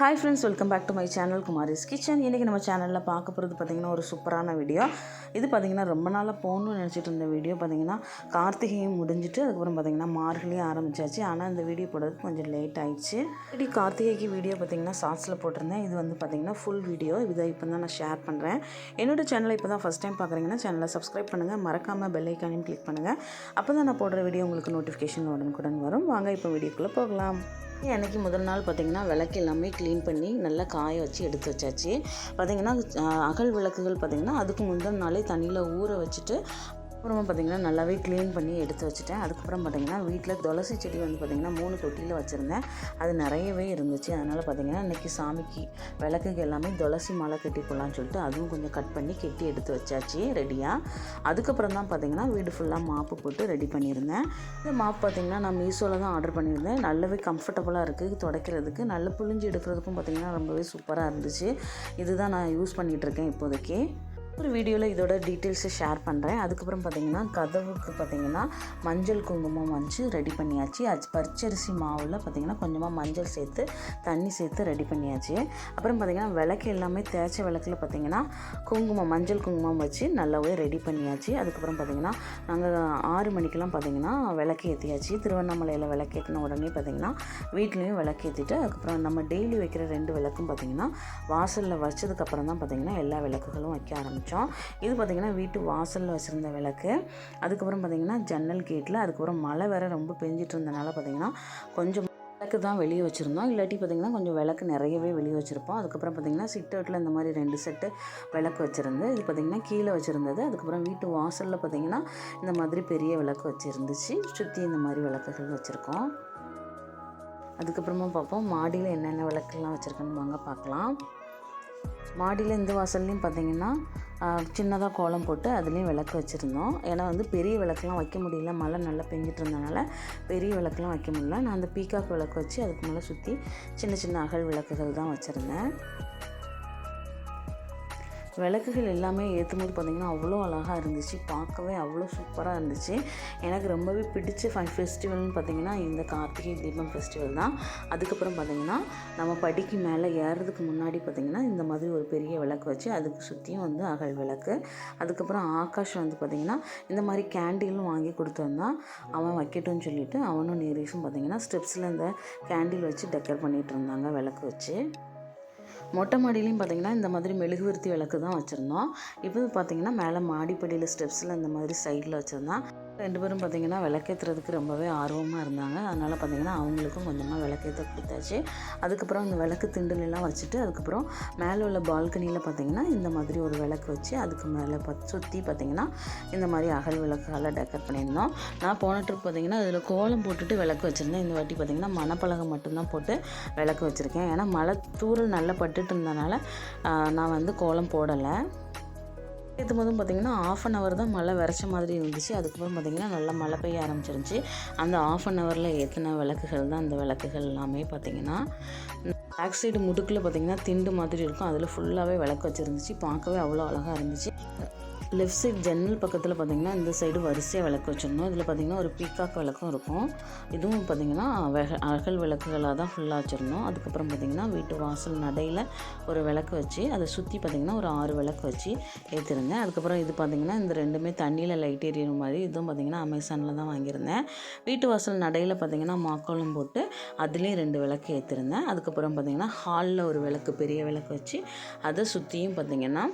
Hi friends welcome back to my channel Kumari's kitchen இன்றைக்கி நம்ம சேனலில் பார்க்க போகிறது பார்த்திங்கன்னா ஒரு சூப்பரான வீடியோ இது பார்த்திங்கன்னா ரொம்ப நாளாக போகணும்னு நினச்சிட்டு இருந்த வீடியோ பார்த்திங்கன்னா கார்த்திகையும் முடிஞ்சிட்டு அதுக்கப்புறம் பார்த்திங்கன்னா மார்கழியும் ஆரம்பிச்சாச்சு. ஆனால் இந்த வீடியோ போடுறதுக்கு கொஞ்சம் லேட் ஆயிடுச்சு. இப்படி கார்த்திகைக்கு வீடியோ பார்த்திங்கன்னா ஷார்ட்ஸில் போட்டிருந்தேன். இது வந்து பார்த்திங்கன்னா ஃபுல் வீடியோ இதை இப்போ தான் நான் ஷேர் பண்ணுறேன் என்னோட சேனலை இப்போ தான் ஃபஸ்ட் டைம் பார்க்குறீங்கன்னா சேனலை சப்ஸ்கிரைப் பண்ணுங்கள் மறக்காமல் பெல் ஐக்கானையும் கிளிக் பண்ணுங்கள் அப்போ தான் நான் போடுற வீடியோ உங்களுக்கு நோட்டிஃபிகேஷன் உடனுக்குடன் வரும். வாங்க இப்போ வீடியோக்குள்ளே போகலாம். அன்றைக்கி முதல் நாள் பார்த்திங்கன்னா விளக்கு எல்லாமே க்ளீன் பண்ணி நல்லா காய வச்சு எடுத்து வச்சாச்சு. பார்த்திங்கன்னா அகல் விளக்குகள் பார்த்திங்கன்னா அதுக்கு முந்தின நாளே தண்ணியில் ஊற வச்சுட்டு அப்புறமா பார்த்திங்கன்னா நல்லாவே க்ளீன் பண்ணி எடுத்து வச்சுட்டேன். அதுக்கப்புறம் பார்த்திங்கன்னா வீட்டில் துளசி செடி வந்து பார்த்திங்கன்னா மூணு தொட்டியில் வச்சுருந்தேன். அது நிறையவே இருந்துச்சு. அதனால் பார்த்திங்கன்னா இன்றைக்கி சாமிக்கு விளக்குக்கு எல்லாமே துளசி மாலை கட்டி போடலான்னு சொல்லிட்டு அதுவும் கொஞ்சம் கட் பண்ணி கெட்டி எடுத்து வச்சாச்சு ரெடியாக அதுக்கப்புறம் தான் பார்த்திங்கன்னா வீடு ஃபுல்லாக மாப்பு போட்டு ரெடி பண்ணியிருந்தேன். இந்த மாப்பு பார்த்திங்கன்னா நான் மீஷோவில் தான் ஆர்டர் பண்ணியிருந்தேன். நல்லாவே கம்ஃபர்டபுளாக இருக்குது துடைக்கிறதுக்கு நல்ல புழிஞ்சு எடுக்கிறதுக்கும் பார்த்திங்கன்னா ரொம்பவே சூப்பராக இருந்துச்சு. இதுதான் நான் யூஸ் பண்ணிகிட்டு இருக்கேன் இப்போதைக்கு. ஒரு வீடியோவில் இதோட டீட்டெயில்ஸை ஷேர் பண்ணுறேன் அதுக்கப்புறம் பார்த்தீங்கன்னா கதவுக்கு பார்த்தீங்கன்னா மஞ்சள் குங்குமம் வச்சு ரெடி பண்ணியாச்சு. அது பச்சரிசி மாவில் பார்த்தீங்கன்னா கொஞ்சமாக மஞ்சள் சேர்த்து தண்ணி சேர்த்து ரெடி பண்ணியாச்சு. அப்புறம் பார்த்தீங்கன்னா விளக்கு எல்லாமே தேய்ச்ச விளக்கில் பார்த்தீங்கன்னா குங்குமம் மஞ்சள் குங்குமம் வச்சு நல்லாவே ரெடி பண்ணியாச்சு. அதுக்கப்புறம் பார்த்தீங்கன்னா நாங்கள் ஆறு மணிக்கெலாம் பார்த்தீங்கன்னா விளக்கு ஏற்றியாச்சு திருவண்ணாமலையில் விளக்கு ஏற்றின உடனே பார்த்தீங்கன்னா வீட்லேயும் விளக்கு ஏற்றிட்டு அதுக்கப்புறம் நம்ம டெய்லி வைக்கிற ரெண்டு விளக்கும் பார்த்தீங்கன்னா வாசலில் வச்சதுக்கப்புறம் தான் பார்த்தீங்கன்னா எல்லா விளக்குகளும் வைக்க வச்சோம். இது பார்த்திங்கன்னா வீட்டு வாசலில் வச்சுருந்த விளக்கு. அதுக்கப்புறம் பார்த்திங்கன்னா ஜன்னல் கேட்டில் அதுக்கப்புறம் மழை வேறு ரொம்ப பெஞ்சிட்டு இருந்தனால பார்த்திங்கன்னா கொஞ்சம் விளக்கு தான் வெளியே வச்சுருந்தோம். இல்லாட்டி பார்த்திங்கன்னா கொஞ்சம் விளக்கு நிறையவே வெளியே வச்சுருப்போம். அதுக்கப்புறம் பார்த்திங்கன்னா சிட் அவுட்டில் இந்த மாதிரி ரெண்டு செட்டு விளக்கு வச்சுருந்து இது பார்த்திங்கன்னா கீழே வச்சுருந்தது. அதுக்கப்புறம் வீட்டு வாசலில் பார்த்திங்கன்னா இந்த மாதிரி பெரிய விளக்கு வச்சுருந்துச்சு. சுற்றி இந்த மாதிரி விளக்குகள் வச்சுருக்கோம். அதுக்கப்புறமா பார்ப்போம் மாடியில் என்னென்ன விளக்குலாம் வச்சுருக்கேன்னு வாங்க பார்க்கலாம் மாடியில் இந்த வாசல்லையும் பார்த்தீங்கன்னா சின்னதாக கோலம் போட்டு அதுலேயும் விளக்கு வச்சுருந்தோம். ஏன்னா வந்து பெரிய விளக்குலாம் வைக்க முடியல. மழை நல்லா பெஞ்சிட்டு இருந்தனால பெரிய விளக்குலாம் வைக்க முடியல. நான் அந்த பீகாக் விளக்கு வச்சு அதுக்கு மேலே சுற்றி சின்ன சின்ன அகல் விளக்குகள் தான் வச்சுருந்தேன். விளக்குகள் எல்லாமே ஏற்றும் போது பார்த்திங்கன்னா அவ்வளோ அழகாக இருந்துச்சு. பார்க்கவே அவ்வளோ சூப்பராக இருந்துச்சு. எனக்கு ரொம்பவே பிடிச்ச ஃபை ஃபெஸ்டிவல்னு பார்த்திங்கன்னா இந்த கார்த்திகை தீபம் ஃபெஸ்டிவல் தான். அதுக்கப்புறம் பார்த்திங்கன்னா நம்ம படிக்கு மேலே ஏறுறதுக்கு முன்னாடி பார்த்திங்கன்னா இந்த மாதிரி ஒரு பெரிய விளக்கு வச்சு அதுக்கு சுற்றியும் வந்து அகல் விளக்கு. அதுக்கப்புறம் ஆகாஷ் வந்து பார்த்திங்கன்னா இந்த மாதிரி கேண்டிலும் வாங்கி கொடுத்துருந்தான் அவன் வைக்கட்டும்னு சொல்லிவிட்டு அவனும் நீரேஷும் பார்த்திங்கன்னா ஸ்டெப்ஸில் இந்த கேண்டில் வச்சு டெக்கர் பண்ணிகிட்டு இருந்தாங்க விளக்கு வச்சு. மொட்டை மாடியிலையும் பார்த்தீங்கன்னா இந்த மாதிரி மெழுகுவர்த்தி விளக்கு தான் வச்சுருந்தோம். இப்போ பார்த்தீங்கன்னா மேலே மாடிப்படியில் ஸ்டெப்ஸில் இந்த மாதிரி சைடில் வச்சுருந்தோம். ரெண்டு பேரும் பார்த்திங்கன்னா விளக்கேற்றுறதுக்கு ரொம்பவே ஆர்வமாக இருந்தாங்க. அதனால் பார்த்திங்கன்னா அவங்களுக்கும் கொஞ்சமாக விளக்கேற்ற கொடுத்தாச்சு. அதுக்கப்புறம் இந்த விளக்கு திண்டுல வச்சுட்டு அதுக்கப்புறம் மேலே உள்ள பால்கனியில் பார்த்திங்கன்னா இந்த மாதிரி ஒரு விளக்கு வச்சு அதுக்கு மேலே பத் சுற்றி பார்த்திங்கன்னா இந்த மாதிரி அகல் விளக்குகளை டெக்கர் பண்ணியிருந்தோம். நான் போன ட்ரிப் பார்த்திங்கன்னா இதில் கோலம் போட்டுட்டு விளக்கு வச்சுருந்தேன். இந்த வாட்டி பார்த்திங்கன்னா மணப்பலகை மட்டும்தான் போட்டு விளக்கு வச்சுருக்கேன். ஏன்னா மழை தூரல் நல்லா பட்டுட்டு இருந்தனால நான் வந்து கோலம் போடலை. ஏற்றும் போதும் பார்த்தீங்கன்னா ஆஃப் அன் ஹவர் தான் மழை விரைச்ச மாதிரி இருந்துச்சு. அதுக்கப்புறம் பார்த்திங்கன்னா நல்லா மழை பெய்ய ஆரம்பிச்சிருந்துச்சு. அந்த ஆஃப் அன் ஹவரில் ஏற்றின விளக்குகள் தான் அந்த விளக்குகள் எல்லாமே பார்த்தீங்கன்னா பேக் சைடு முடுக்கில் பார்த்தீங்கன்னா திண்டு மாதிரி இருக்கும். அதில் ஃபுல்லாகவே விளக்கு வச்சுருந்துச்சு. பார்க்கவே அவ்வளோ அழகாக இருந்துச்சு. லெஃப்ட் சைட் ஜன்னல் பக்கத்தில் பார்த்தீங்கன்னா இந்த சைடு வரிசையாக விளக்கு வச்சுருந்தோம். இதில் பார்த்தீங்கன்னா ஒரு பீக்காக் விளக்கும் இருக்கும். இதுவும் பார்த்தீங்கன்னா வெக அகல் விளக்குகளாக தான் ஃபுல்லாக வச்சுருந்தோம். அதுக்கப்புறம் பார்த்தீங்கன்னா வீட்டு வாசல் நடையில் ஒரு விளக்கு வச்சு அதை சுற்றி பார்த்தீங்கன்னா ஒரு ஆறு விளக்கு வச்சு ஏற்றிருந்தேன் அதுக்கப்புறம் இது பார்த்தீங்கன்னா இந்த ரெண்டுமே தண்ணியில் லைட் எரியிற மாதிரி இதுவும் பார்த்தீங்கன்னா அமேசானில் தான் வாங்கியிருந்தேன். வீட்டு வாசல் நடையில் பார்த்தீங்கன்னா மாக்கோலம் போட்டு அதுலேயும் ரெண்டு விளக்கு ஏற்றிருந்தேன் அதுக்கப்புறம் பார்த்தீங்கன்னா ஹாலில் ஒரு விளக்கு பெரிய விளக்கு வச்சு அதை சுற்றியும் பார்த்தீங்கன்னா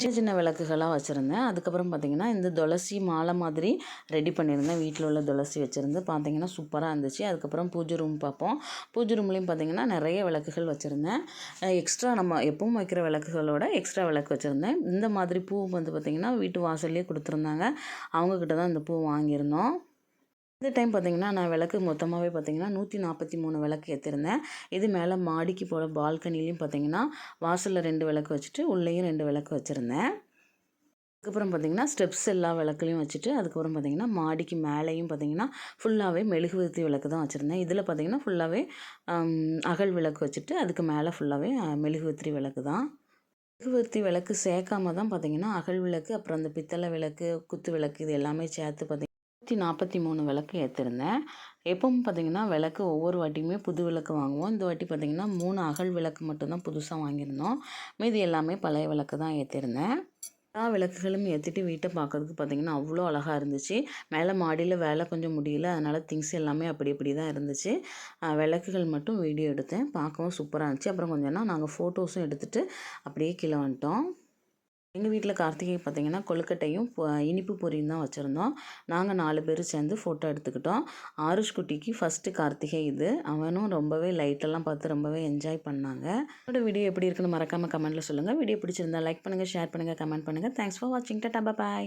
சின்ன சின்ன விளக்குகளாக வச்சுருந்தேன். அதுக்கப்புறம் பார்த்தீங்கன்னா இந்த துளசி மாலை மாதிரி ரெடி பண்ணியிருந்தேன். வீட்டில் உள்ள துளசி வச்சுருந்து பார்த்தீங்கன்னா சூப்பராக இருந்துச்சு. அதுக்கப்புறம் பூஜை ரூம் பார்ப்போம். பூஜை ரூம்லேயும் பார்த்தீங்கன்னா நிறைய விளக்குகள் வச்சுருந்தேன். எக்ஸ்ட்ரா நம்ம எப்பவும் வைக்கிற விளக்குகளோட எக்ஸ்ட்ரா விளக்கு வச்சுருந்தேன். இந்த மாதிரி பூ வந்து பார்த்திங்கன்னா வீட்டு வாசல்லே கொடுத்துருந்தாங்க. அவங்கக்கிட்ட தான் இந்த பூ வாங்கியிருந்தோம். இந்த டைம் பார்த்தீங்கன்னா நான் விளக்கு மொத்தமாகவே பார்த்தீங்கன்னா நூற்றி நாற்பத்தி மூணு விளக்கு ஏற்றிருந்தேன். இது மேலே மாடிக்கு போகிற பால்கனிலையும் பார்த்தீங்கன்னா வாசலில் ரெண்டு விளக்கு வச்சுட்டு உள்ளேயும் ரெண்டு விளக்கு வச்சுருந்தேன். அதுக்கப்புறம் பார்த்தீங்கன்னா ஸ்டெப்ஸ் எல்லா விளக்குலையும் வச்சுட்டு அதுக்கப்புறம் பார்த்தீங்கன்னா மாடிக்கு மேலேயும் பார்த்தீங்கன்னா ஃபுல்லாகவே மெழுகுவர்த்தி விளக்கு தான் வச்சுருந்தேன். இதில் பார்த்தீங்கன்னா ஃபுல்லாகவே அகல் விளக்கு வச்சுட்டு அதுக்கு மேலே ஃபுல்லாகவே மெழுகுவர்த்தி விளக்கு தான். மெழுகுவர்த்தி விளக்கு சேர்க்காம தான் பார்த்தீங்கன்னா அகல் விளக்கு அப்புறம் அந்த பித்தளை விளக்கு குத்து விளக்கு இது எல்லாமே சேர்த்து பார்த்திங்கன்னா நூற்றி நாற்பத்தி மூணு விளக்கு ஏற்றிருந்தேன். எப்பவும் பார்த்திங்கன்னா விளக்கு ஒவ்வொரு வாட்டியுமே புது விளக்கு வாங்குவோம். இந்த வாட்டி பார்த்திங்கன்னா மூணு அகல் விளக்கு மட்டும்தான் புதுசாக வாங்கியிருந்தோம். மீதி எல்லாமே பழைய விளக்கு தான் ஏற்றிருந்தேன். எல்லா விளக்குகளும் ஏற்றிட்டு வீட்டை பார்க்குறதுக்கு பார்த்திங்கன்னா அவ்வளோ அழகாக இருந்துச்சு. மேலே மாடியில் வேலை கொஞ்சம் முடியல அதனால் திங்ஸ் எல்லாமே அப்படி இப்படி தான் இருந்துச்சு. விளக்குகள் மட்டும் வீடியோ எடுத்தேன். பார்க்கவும் சூப்பராக இருந்துச்சு. அப்புறம் கொஞ்சம்னா நாங்கள் ஃபோட்டோஸும் எடுத்துகிட்டு அப்படியே கீழே வந்துட்டோம். எங்கள் வீட்டில் கார்த்திகை பார்த்திங்கன்னா கொழுக்கட்டையும் இனிப்பு பொரியும் தான் வச்சுருந்தோம். நாங்கள் நாலு பேர் சேர்ந்து ஃபோட்டோ எடுத்துக்கிட்டோம். ஆருஷ் குட்டிக்கு ஃபஸ்ட்டு கார்த்திகை இது. அவனும் ரொம்பவே லைட்டெல்லாம் பார்த்து ரொம்பவே என்ஜாய் பண்ணாங்க. என்னோடய வீடியோ எப்படி இருக்குன்னு மறக்காமல் கமெண்ட்டில் சொல்லுங்கள் வீடியோ பிடிச்சிருந்தா லைக் பண்ணுங்கள் ஷேர் பண்ணுங்கள் கமெண்ட் பண்ணுங்கள் தேங்க்ஸ் ஃபார் வாட்சிங் டாடா பாய்